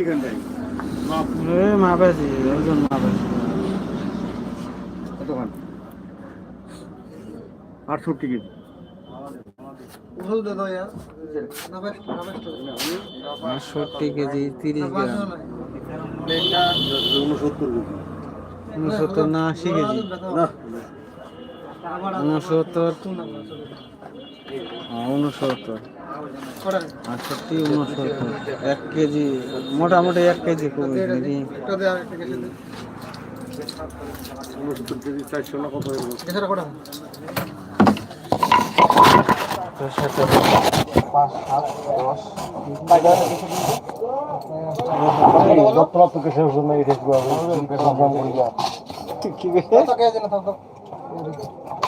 এখানটায়? ওজন আটষট্টি কেজি। আটষট্টি কেজি তিরিশ গ্রাম। উনসত্তর না আশি কেজি। উনসত্তর উনসত্তর আটষট্টি উনসত্তর এক কেজি মোটামুটি এক কেজি কমে নাকি?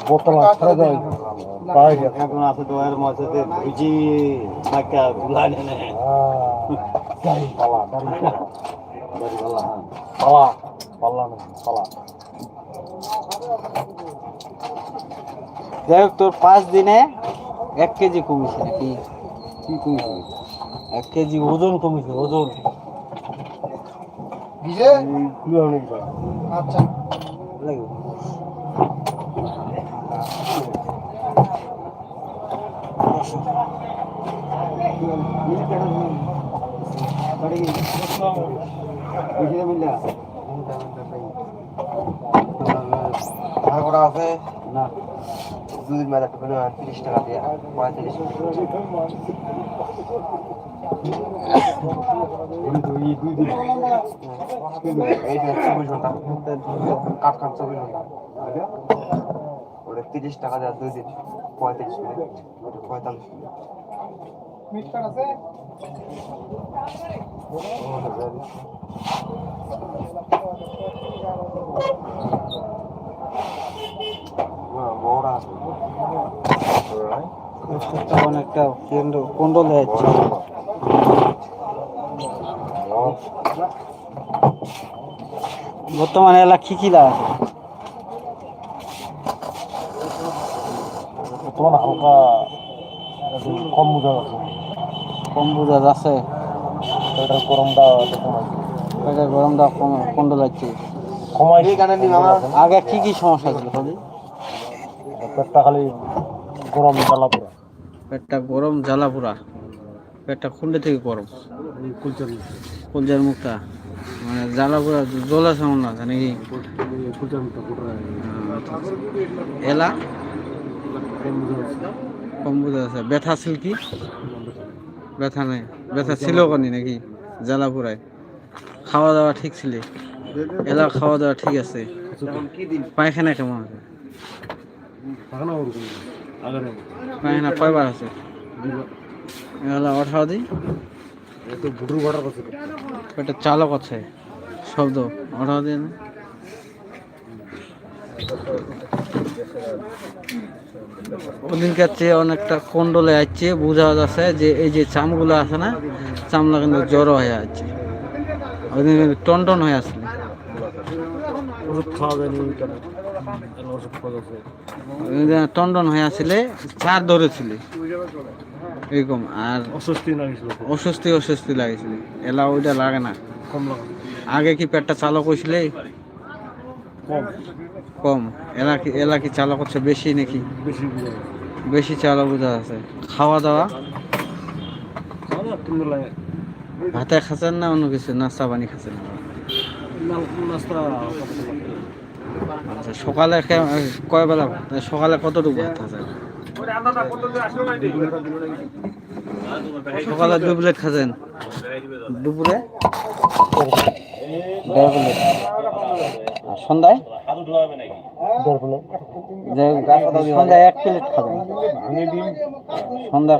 না হয়ে গেল সাত দশ এখন আছে তো এর মাঝে বুঝি গুলানে নে পালা পালা। পালা যাই হোক তোর পাঁচ দিনে এক কেজি কমিছে নাকি? কি কইছি এক কেজি ওজন কমিছে ওজন। লাগবে মেলা করে তিরিশ টাকা দিয়ে পঁয়ত্রিশ এই যে চব্বিশ ঘণ্টা কাঠ চব্বিশ ঘণ্টা ওটা তিরিশ টাকা দেওয়া দুই দিন পঁয়ত্রিশ পঁয়তাল্লিশ আছে অনেকটা কেন্দ্র যাচ্ছে বর্তমানে এলা কি কি লাগাছে হালকা কম বোঝা যাচ্ছে কম বোঝা যাচ্ছে। এটা গরমটা গরমটা কম আগে কি কি সমস্যা ছিল পেটটা খালি গরম জ্বালা পড়ে পেটটা গরম, জ্বালা পোড়া পেটটা খুন্ডে থেকে গরম। কলজার মুখটা মানে জ্বালা পোড়া জ্বলা সামন নাকি কুলচার মুখটা এলা? কম আছে। ব্যথা ছিল কি? ব্যথা নেই। ব্যথা ছিল কনি নাকি? জ্বালা পোড়ায় খাওয়া দাওয়া ঠিক ছিল। এলা খাওয়া দাওয়া ঠিক আছে। পায়খানা কেমন আছে? পেটের চালক আছে, শব্দ অঠাও দিই না ওদিনকার চেয়ে অনেকটা কন্ডলে আসছে বোঝা যাচ্ছে যে এই যে চামগুলো আছে না চামলা কিন্তু জড়ো হয়ে আছে। ওদিন টন টন হয়ে আসলে খাওয়া যায়নি ওই কারণে ওষুধ খাওয়া যাচ্ছে ওদিন টন টন হয়ে আসলে চার ধরেছিল। এরকম আর অস্বস্তি অস্বস্তি অস্বস্তি লাগেছিল। এলা ওইটা লাগে না। কম আগে কি পেটটা চালক হয়েছিল কম। কম। এলা কি এলা কি চালক হচ্ছে বেশি নাকি? বেশি বেশি চালক বোঝা আছে। খাওয়া দাওয়া ভাতে খাচ্ছেন না অন্য কিছু? নাস্তা পানি খাচ্ছেন? নাস্তা আচ্ছা সকালে কয় বেলা? সকালে কতটুকু? ভাত সকালে দু প্লেট খাচ্ছেন? দুপুরে? সন্ধ্যায়? এক প্লেট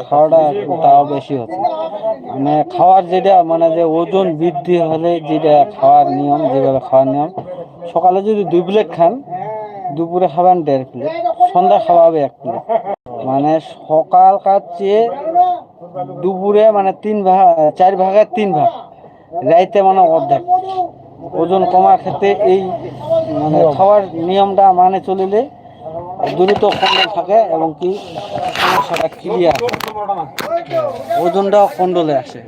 খাওয়াটা তাও বেশি হচ্ছে। মানে খাওয়ার যেটা মানে যে ওজন বৃদ্ধি হলে যেটা খাওয়ার নিয়ম, যেভাবে খাওয়ার নিয়ম সকালে যদি দুই প্লেট খান দুপুরে খাবেন দেড় প্লেট সন্ধ্যা খাওয়া হবে এক প্লেট মানে সকালকার চেয়ে দুপুরে মানে তিন ভাগ চার ভাগের তিন ভাগ। রাইতে মানে অর্ধেক। ওজন কমার ক্ষেত্রে এই মানে খাওয়ার নিয়মটা মানে চলিলে দ্রুত কন্ট্রোল থাকে এবং কি সমস্যাটা ক্লিয়ার ওজনটাও কন্ট্রোলে আসে।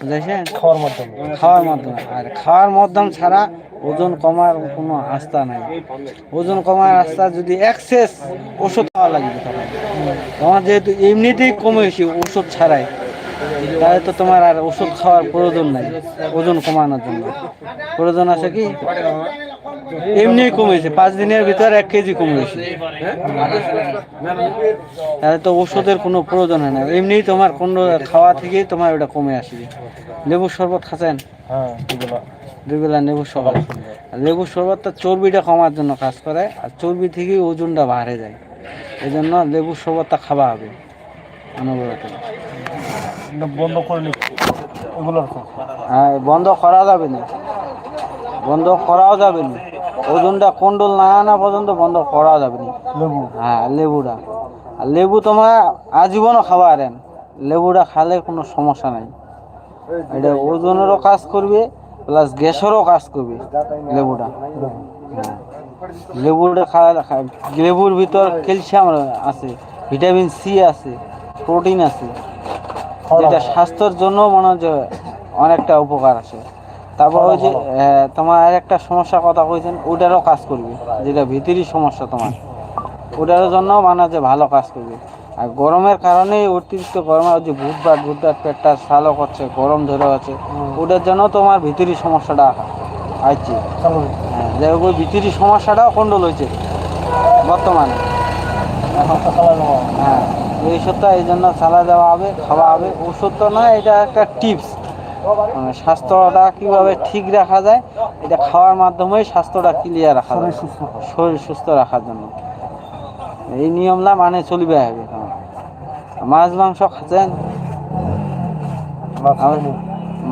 বুঝেছেন খাওয়ার মাধ্যমে। খাওয়ার মাধ্যমে। আর খাওয়ার মাধ্যম ছাড়া ওজন কমার কোনো আস্থা নাই। ওজন কমার আস্থা যদি এক্সেস ওষুধ খাওয়া লাগবে তখন তোমার যেহেতু এমনিতেই কমে গেছে ওষুধ ছাড়াই, তাহলে তো তোমার আর ওষুধ খাওয়ার প্রয়োজন নাই, ওজন কমানোর জন্য। প্রয়োজন আছে কি? এমনি কমেছে পাঁচ দিনের ভিতরে এক কেজি কমেছে। তাহলে তো ওষুধের কোনো প্রয়োজন হয় না। এমনি তোমার কোনো খাওয়া থেকেই তোমার ওটা কমে আসবে লেবুর শরবত খাচ্ছেন? হ্যাঁ দুবেলা। লেবুর শরবত। লেবুর শরবতটা চর্বিটা কমার জন্য কাজ করে আর চর্বি থেকেই ওজনটা বাড়ে যায়। এই জন্য লেবুর শরবতটা খাওয়া হবে অনবরত। বন্ধ করে হ্যাঁ বন্ধ করা যাবে না। বন্ধ করাও যাবে না। ওজনটা কন্ডল না আনা পর্যন্ত বন্ধ করা যাবে না। লেবু। হ্যাঁ লেবুটা। আর লেবু তোমার আজীবনও খাওয়া আরেন লেবুটা খালে কোনো সমস্যা নাই। এটা ওজনেরও কাজ করবে প্লাস গ্যাসেরও কাজ করবে লেবুটা। হ্যাঁ। লেবুটা খাওয়া খা- লেবুর ভিতর ক্যালসিয়াম আছে ভিটামিন সি আছে প্রোটিন আছে যেটা স্বাস্থ্যের জন্য মনে হয় অনেকটা উপকার আছে। তারপর ওই যে তোমার আর একটা সমস্যার কথা কইছেন ওটারও কাজ করবে। যেটা ভিতরি সমস্যা তোমার। ওটার জন্য মানে যে ভালো কাজ করবে। আর গরমের কারণে অতিরিক্ত গরমে ওই যে ভুটভাট ভুটভাট পেটটা সালো করছে গরম ধরে আছে। ওটার জন্য তোমার ভিতরি সমস্যাটা আসছে হ্যাঁ যে ওই ভিতরি সমস্যাটাও কন্ট্রোল হয়েছে বর্তমানে। হ্যাঁ এই ওষুধটা এই জন্য চালা দেওয়া হবে খাওয়া হবে। ওষুধ তো নয় এটা একটা টিপস স্বাস্থ্যটা কীভাবে ঠিক রাখা যায় এটা খাওয়ার মাধ্যমেই স্বাস্থ্যটা ক্লিয়ার রাখা যায়। শরীর সুস্থ রাখার জন্য। এই নিয়মটা মানে চলিবে হবে মাছ মাংস খাচ্ছেন?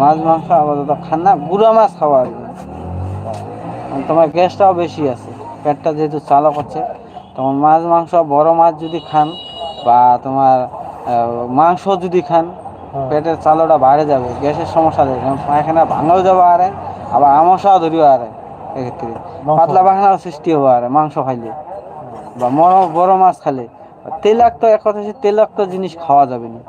মাছ মাংস আপাতত খান না গুঁড়া মাছ খাওয়া আর তোমার গ্যাসটাও বেশি আছে পেটটা যেহেতু চালক হচ্ছে তখন মাছ মাংস বড় মাছ যদি খান বা তোমার মাংস যদি খান পেটের চালটা বাইরে যাবে গ্যাসের সমস্যা দেবে পায়খানা ভাঙাও যাবে আরে আবার আমসাও ধরিও আরে এক্ষেত্রে। পাতলা পায়খানার সৃষ্টি হবে আরে মাংস খাইলে। বা বড় বড় মাছ খালে তেলাক্ত এক কথা হচ্ছে তেলাক্ত জিনিস খাওয়া যাবে না।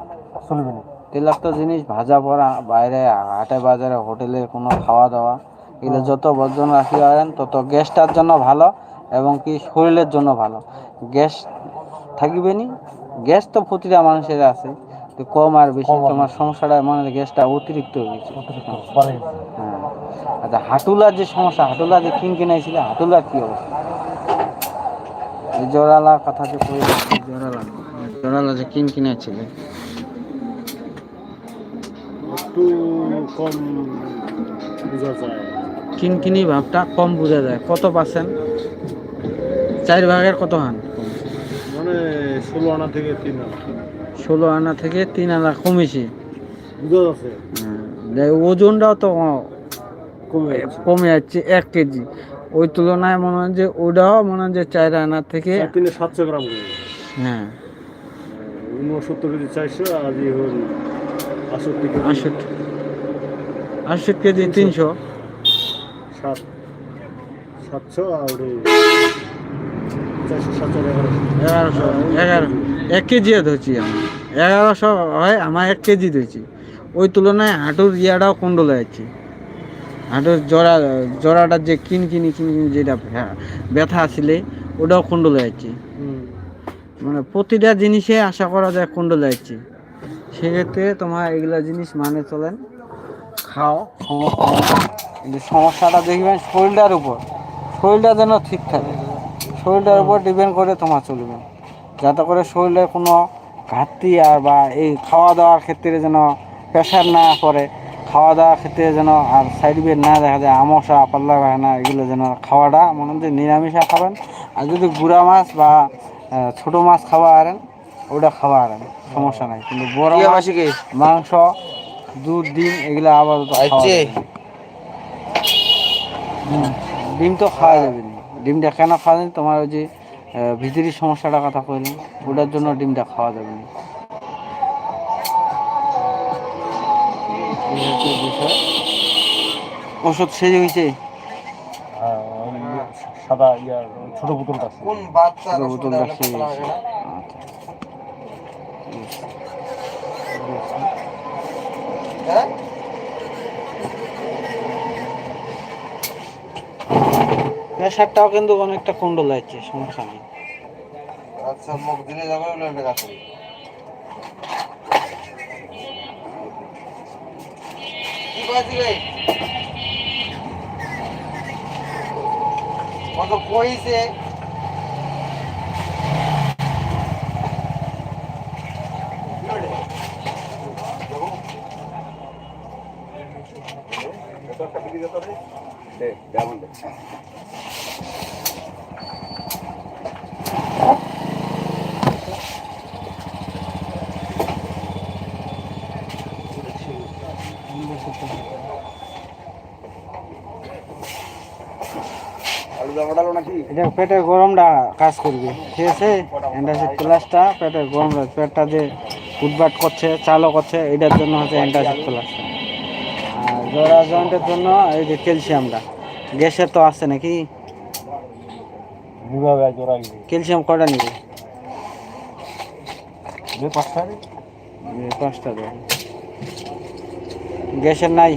চলবে না। তেলাক্ত জিনিস ভাজা পড়া বাইরে হাটে বাজারে হোটেলে কোনো খাওয়া দাওয়া এগুলো যত বর্জন রাখি পারেন তত গ্যাসটার জন্য ভালো এবং কি শরীরের জন্য ভালো। গ্যাস থাকিবে নি গ্যাস তো প্রতিটা মানুষের আছে। কম আর বেশি তোমার সমস্যাটা মানে গ্যাসটা অতিরিক্ত হয়ে গেছে। হ্যাঁ। আচ্ছা হাটুলার যে সমস্যা হাটুলা যে কিন কিনাইছিল হাটুলার কি অবস্থা? এই জোড়ালার কথা যে কই জোরালা জোড়ালা যে কিন কিনেছিল একটু কম বোঝা যায়। কিনকিনি ভাবটা কম বোঝা যায়। কত পার্সেন্ট? চার ভাগের কত হান? মানে ষোলো আনা থেকে তিন আনা। ষোলো আনা থেকে তিন আনা কমেছে। হ্যাঁ, ওজনটাও তো কমে যাচ্ছে। কমে যাচ্ছে এক কেজি। ওই তুলনায় মনে হয় যে ওটাও মনে হয় যে চার আনা থেকে সাতশো গ্রাম হ্যাঁ। উনসত্তর কেজি চারশো আর আষট্টি কেজি। আষট্টি আষট্টি কেজি তিনশো। সাত সাতশো আর এগারোশো। এগারো এক কেজি ধরছি আমি। এগারোশো হয় আমার এক কেজি ধরছি। ওই তুলনায় হাঁটুর ইয়াটাও কুণ্ডলে যাচ্ছে হাঁটুর জোড়া জোড়াটার যে কিন কিনি কিন কিনি যেটা ব্যথা আসলে ওটাও কুণ্ডলে যাচ্ছে মানে প্রতিটা জিনিসে আশা করা যায় কুণ্ডলে যাচ্ছে সেক্ষেত্রে তোমার এগুলা জিনিস মানে চলেন খাও সমস্যা সমস্যাটা দেখবেন শরীরটার উপর। শরীরটা যেন ঠিক থাকে। শরীরটার উপর ডিপেন্ড করে তোমার চলবে। যাতে করে শরীরের কোনো ঘাটতি আর বা এই খাওয়া দাওয়ার ক্ষেত্রে যেন প্রেশার না পড়ে খাওয়া দাওয়ার ক্ষেত্রে যেন আর সাইড ইফেক্ট না দেখা যায় আমসা পাল্লা বাহানা এগুলো যেন খাওয়াটা মনে হচ্ছে নিরামিষা খাবেন। আর যদি গুড়া মাছ বা ছোট মাছ খাওয়া আরেন ওটা খাওয়া আরেন সমস্যা নাই। কিন্তু বড় মাছ মাংস দুধ ডিম এগুলো না। হুম, ডিম তো খাওয়া যাবে না। ডিমটা কেন খাওয়া যায়? তোমার ওই যে ভিতরি সমস্যাটার কথা কইলাম ওটার জন্য ডিমটা খাওয়া যাবে না। ওষুধ সেজে হয়েছে হ্যাঁ সাদা ইয়ার ছোট বোতলটা আছে। ছোট বোতলটা শেষ প্রেশারটাও কিন্তু অনেকটা কুণ্ডল যাচ্ছে সমস্যা নেই আচ্ছা মুখ দিলে যাবে বলে একটা কাজ করি কি বাজি রে কত কইছে আলু দামাটা নাকি এটা পেটের গরমটা কাজ করবে। ঠিক আছে? অ্যান্টাসিড প্লাসটা পেটের গরম পেটটা যে উটবাট করছে চালও করছে এটার জন্য হচ্ছে অ্যান্টাসিড প্লাসটা আর জোড়া জয়েন্টের জন্য এই যে ক্যালসিয়ামটা। গ্যাসের তো আছে নাকি? ক্যালসিয়াম কটা নিবে? পাঁচটা গ্যাসের নাই?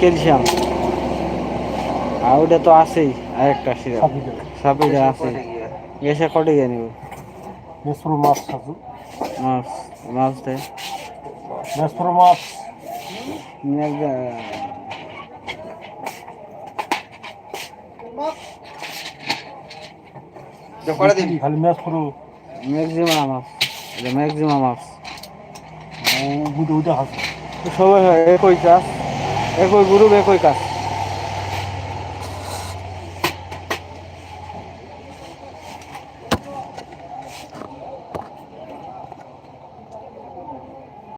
ক্যালসিয়াম। আর ওটা তো আছেই আরেকটা সিরাপ সাপিটা আছে। গ্যাসে কটে গিয়ে নিব? মাছ খাসু মাছ মাছ দেয় মেসরু মাছ। করে দিবি? খালি ম্যাক্সিমাম মাছ। এটা ম্যাক্সিমাম সবাই হয় একই কাজ একই গ্রুপ একই কাজ।